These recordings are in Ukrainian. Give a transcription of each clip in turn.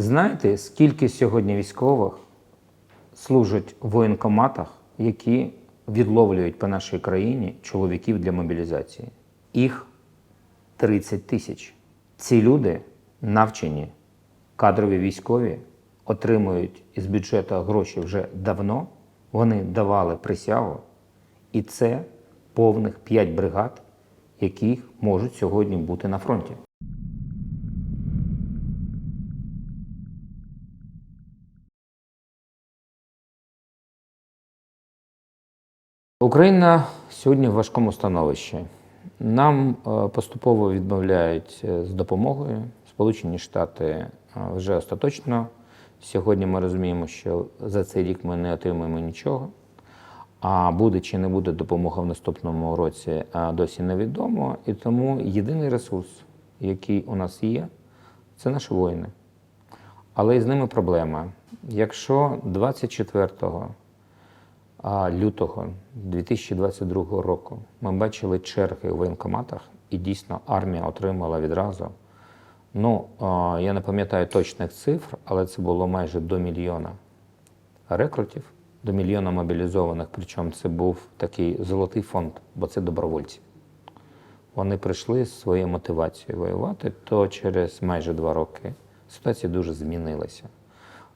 Знаєте, скільки сьогодні військових служать в воєнкоматах, які відловлюють по нашій країні чоловіків для мобілізації? Їх 30 тисяч. Ці люди навчені, кадрові військові, отримують із бюджету гроші вже давно. Вони давали присягу, і це повних 5 бригад, які можуть сьогодні бути на фронті. Україна сьогодні в важкому становищі. Нам е, поступово відмовляють е, з допомогою. Сполучені Штати е, вже остаточно. Сьогодні ми розуміємо, що за цей рік ми не отримаємо нічого. А буде чи не буде допомога в наступному році, досі невідомо. І тому єдиний ресурс, який у нас є, це наші воїни. Але із ними проблема. Якщо 24 а лютого 2022 року ми бачили черги у воєнкоматах, і дійсно армія отримала відразу. Ну, а, я не пам'ятаю точних цифр, але це було майже до мільйона рекрутів, до мільйона мобілізованих. Причому це був такий золотий фонд, бо це добровольці. Вони прийшли з своєю мотивацією воювати, то через майже два роки ситуація дуже змінилася.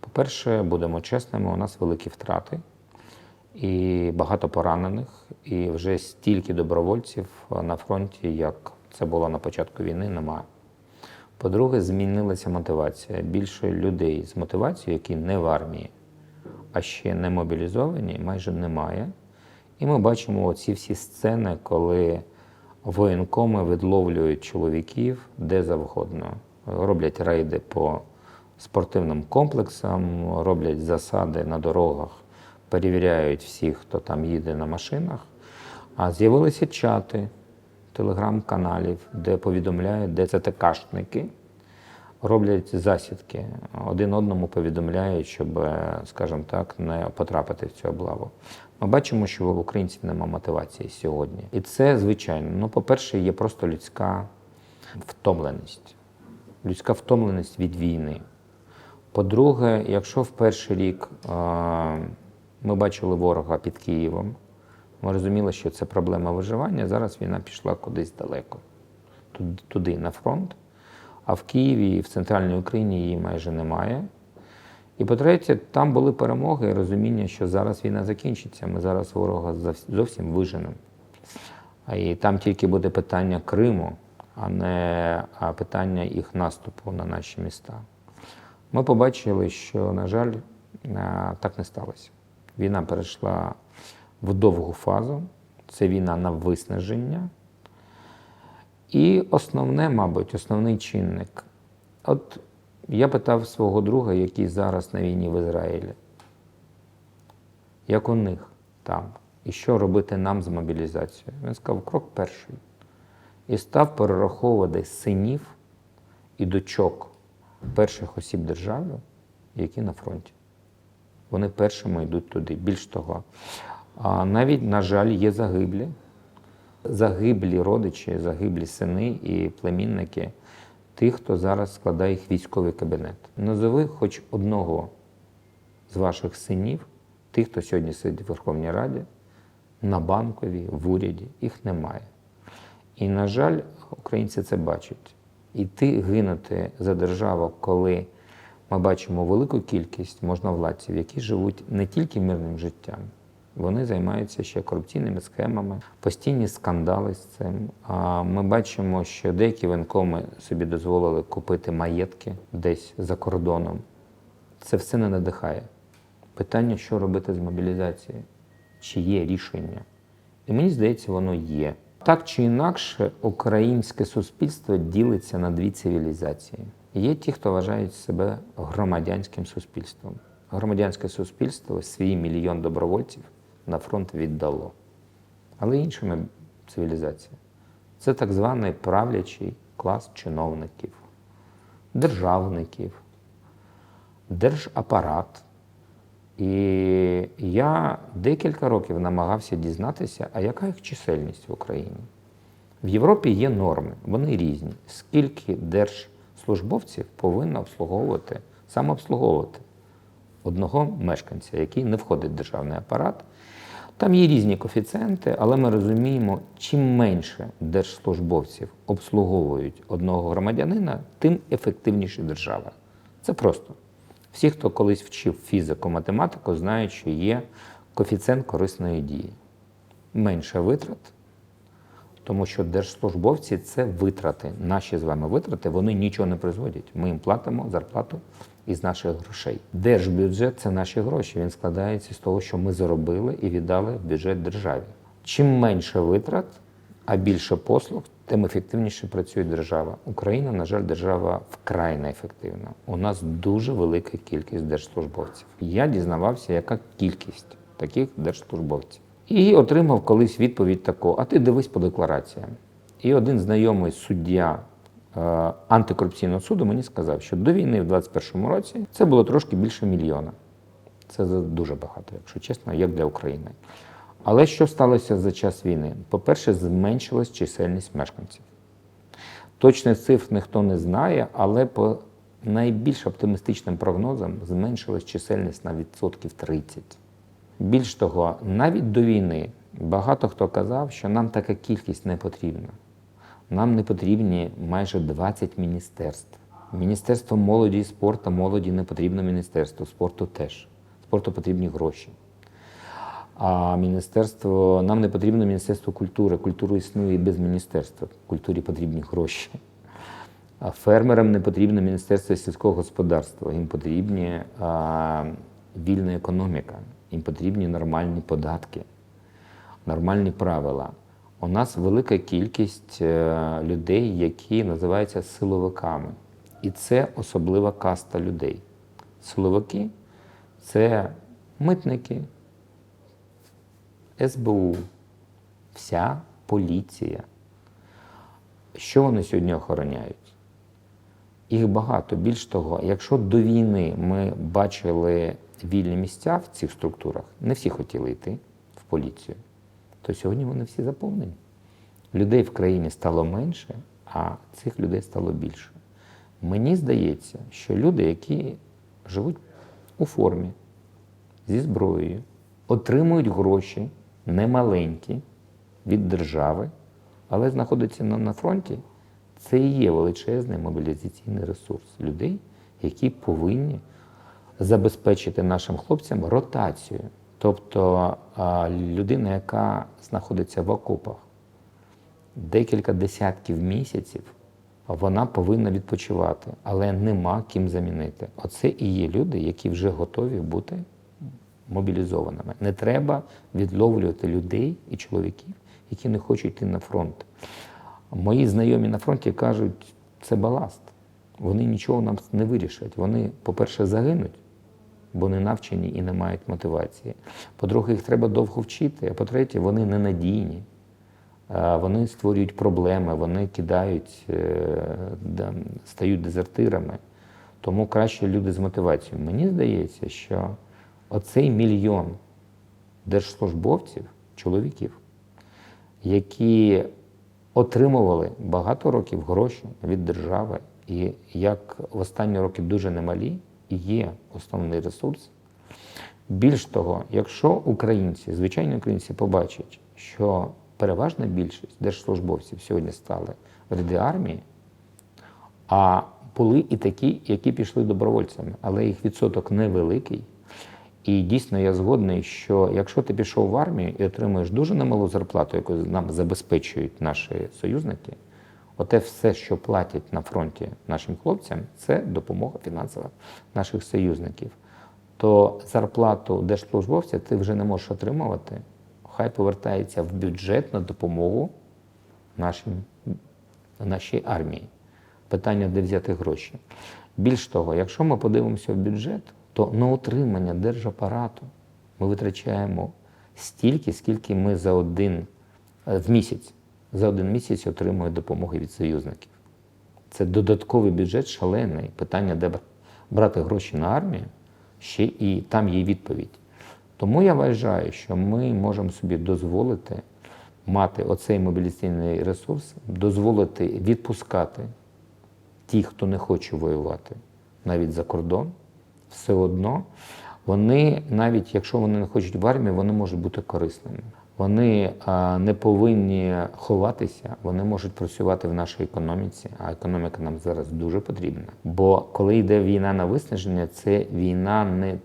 По-перше, будемо чесними, у нас великі втрати і багато поранених, і вже стільки добровольців на фронті, як це було на початку війни, немає. По-друге, змінилася мотивація. Більше людей з мотивацією, які не в армії, а ще не мобілізовані, майже немає. І ми бачимо оці всі сцени, коли воєнкоми відловлюють чоловіків де завгодно. Роблять рейди по спортивним комплексам, роблять засади на дорогах, перевіряють всіх, хто там їде на машинах. А з'явилися чати телеграм-каналів, де повідомляють, де це ТКшники роблять засідки. Один одному повідомляють, щоб, е, скажімо так, не потрапити в цю облаву. Ми бачимо, що в українців немає мотивації сьогодні. І це, звичайно, ну, по-перше, є просто людська втомленість. Людська втомленість від війни. По-друге, якщо в перший рік е, ми бачили ворога під Києвом, ми розуміли, що це проблема виживання, зараз війна пішла кудись далеко, туди, на фронт. А в Києві і в центральній Україні її майже немає. І по-третє, там були перемоги і розуміння, що зараз війна закінчиться. Ми зараз ворога зовсім виженемо. І там тільки буде питання Криму, а не питання їх наступу на наші міста. Ми побачили, що, на жаль, е, так не сталося. Війна перейшла в довгу фазу. Це війна на виснаження. І основне, мабуть, основний чинник. От я питав свого друга, який зараз на війні в Ізраїлі, як у них там, і що робити нам з мобілізацією. Він сказав, крок перший. І став перераховувати синів і дочок перших осіб держави, які на фронті. Вони першими йдуть туди. Більш того, а навіть, на жаль, є загиблі загиблі родичі, загиблі сини і племінники тих, хто зараз складає їх військовий кабінет. Назови хоч одного з ваших синів, тих, хто сьогодні сидить в Верховній Раді, на банковій, в уряді, їх немає. І, на жаль, українці це бачать. Іти гинути за державу, коли ми бачимо велику кількість можновладців, які живуть не тільки мирним життям, вони займаються ще корупційними схемами, постійні скандали з цим. А ми бачимо, що деякі воєнкоми собі дозволили купити маєтки десь за кордоном. Це все не надихає. Питання, що робити з мобілізацією, чи є рішення. І мені здається, воно є. Так чи інакше, українське суспільство ділиться на дві цивілізації. Є ті, хто вважають себе громадянським суспільством. Громадянське суспільство свій мільйон добровольців на фронт віддало. Але іншими цивілізація. Це так званий правлячий клас чиновників, державників, держапарат. І я декілька років намагався дізнатися, а яка їх чисельність в Україні. В Європі є норми, вони різні. Скільки держслужбовців повинно обслуговувати самообслуговувати одного мешканця, який не входить в державний апарат. Там є різні коефіцієнти, але ми розуміємо, чим менше держслужбовців обслуговують одного громадянина, тим ефективніше держава. Це просто. Всі, хто колись вчив фізику, математику, знають, що є коефіцієнт корисної дії. Менше витрат, тому що держслужбовці це витрати. Наші з вами витрати, вони нічого не призводять. Ми їм платимо зарплату із наших грошей. Держбюджет це наші гроші. Він складається з того, що ми заробили і віддали в бюджет державі. Чим менше витрат, а більше послуг, тим ефективніше працює держава. Україна, на жаль, держава вкрай неефективна. У нас дуже велика кількість держслужбовців. Я дізнавався, яка кількість таких держслужбовців. І отримав колись відповідь таку: а ти дивись по деклараціям. І один знайомий суддя е, антикорупційного суду мені сказав, що до війни в 2021 році це було трошки більше мільйона. Це дуже багато, якщо чесно, як для України. Але що сталося за час війни? По-перше, зменшилась чисельність мешканців. Точних цифр ніхто не знає, але по найбільш оптимістичним прогнозам зменшилась чисельність на відсотків 30. Більш того, навіть до війни багато хто казав, що нам така кількість не потрібна. Нам не потрібні майже 20 міністерств. Міністерство молоді і спорту, молоді не потрібно міністерство, спорту теж. Спорту потрібні гроші. А міністерство нам не потрібно міністерство культури. Культура існує і без міністерства. Культурі потрібні гроші. А фермерам не потрібно міністерство сільського господарства. Їм потрібні вільна економіка, їм потрібні нормальні податки, нормальні правила. У нас велика кількість е, людей, які називаються силовиками. І це особлива каста людей. Силовики це митники, СБУ, вся поліція. Що вони сьогодні охороняють? Їх багато. Більш того, якщо до війни ми бачили вільні місця в цих структурах, не всі хотіли йти в поліцію, то сьогодні вони всі заповнені. Людей в країні стало менше, а цих людей стало більше. Мені здається, що люди, які живуть у формі, зі зброєю, отримують гроші немаленькі від держави, але знаходяться на, фронті, це і є величезний мобілізаційний ресурс людей, які повинні забезпечити нашим хлопцям ротацію. Тобто людина, яка знаходиться в окопах декілька десятків місяців, вона повинна відпочивати, але нема ким замінити. Оце і є люди, які вже готові бути мобілізованими. Не треба відловлювати людей і чоловіків, які не хочуть йти на фронт. Мої знайомі на фронті кажуть, це баласт. Вони нічого нам не вирішать. Вони, по-перше, загинуть, бо не навчені і не мають мотивації. По-друге, їх треба довго вчити, а по-третє, вони ненадійні. Вони створюють проблеми, вони кидають, е, стають дезертирами. Тому краще люди з мотивацією. Мені здається, що оцей мільйон держслужбовців, чоловіків, які отримували багато років гроші від держави, і як в останні роки дуже немалі, є основний ресурс. Більш того, якщо українці, звичайні українці, побачать, що переважна більшість держслужбовців сьогодні стали в ряди армії, а були і такі, які пішли добровольцями, але їх відсоток невеликий. І дійсно я згодний, що якщо ти пішов в армію і отримуєш дуже немалу зарплату, яку нам забезпечують наші союзники, оте все, що платять на фронті нашим хлопцям, це допомога фінансова наших союзників. То зарплату держслужбовця ти вже не можеш отримувати. Хай повертається в бюджет на допомогу нашим, нашій армії. Питання, де взяти гроші. Більш того, якщо ми подивимося в бюджет, то на утримання держапарату ми витрачаємо стільки, скільки ми за один е, в місяць за один місяць отримуємо допомоги від союзників. Це додатковий бюджет шалений. Питання, де брати гроші на армію, ще і там є відповідь. Тому я вважаю, що ми можемо собі дозволити мати оцей мобілізаційний ресурс, дозволити відпускати тих, хто не хоче воювати навіть за кордон, все одно вони, навіть якщо вони не хочуть в армії, вони можуть бути корисними. Вони не повинні ховатися, вони можуть працювати в нашій економіці, а економіка нам зараз дуже потрібна. Бо коли йде війна на виснаження, це війна не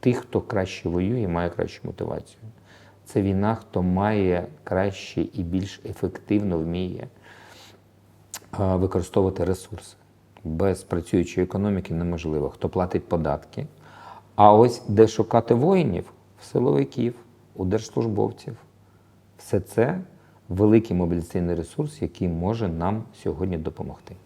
тих, хто краще воює і має кращу мотивацію. Це війна, хто має краще і більш ефективно вміє використовувати ресурси. Без працюючої економіки неможливо. Хто платить податки. А ось де шукати воїнів, силовиків, у держслужбовців. Все це великий мобілізаційний ресурс, який може нам сьогодні допомогти.